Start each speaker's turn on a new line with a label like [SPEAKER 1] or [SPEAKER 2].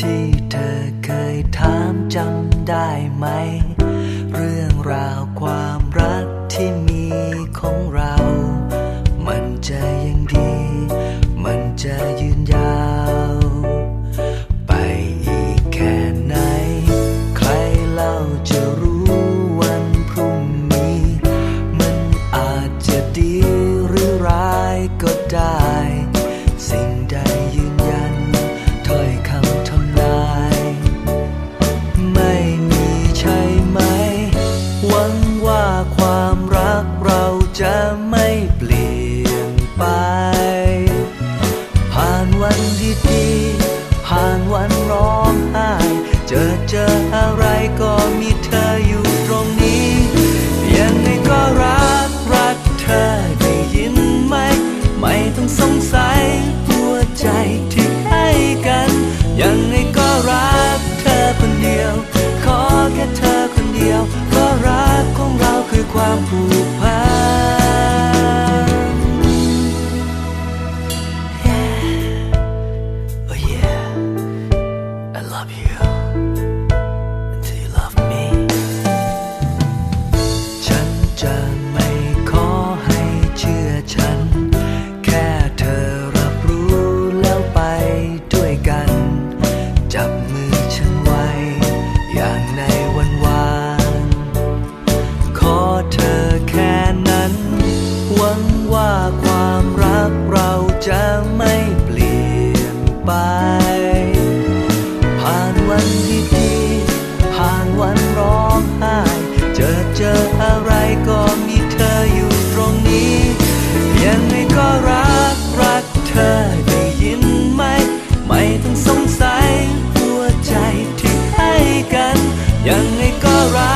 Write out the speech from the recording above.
[SPEAKER 1] ที่เธอเคยถามจำได้ไหม เรื่องราวความรักที่มีของเรา มันจะยังดี มันจะยืนยาว ไปอีกแค่ไหน ใครเล่าจะรู้วันพรุ่งนี้ มันอาจจะดีหรือร้ายก็ได้ ไป ผ่านวันที่ดีผ่านวันร้องไห้ เจอเจออะไรก็มีเธออยู่ตรงนี้ ยังไงก็รักรักเธอได้ยินไหม ไม่ต้องสงสัยหัวใจที่ให้กัน ยังไงก็รัก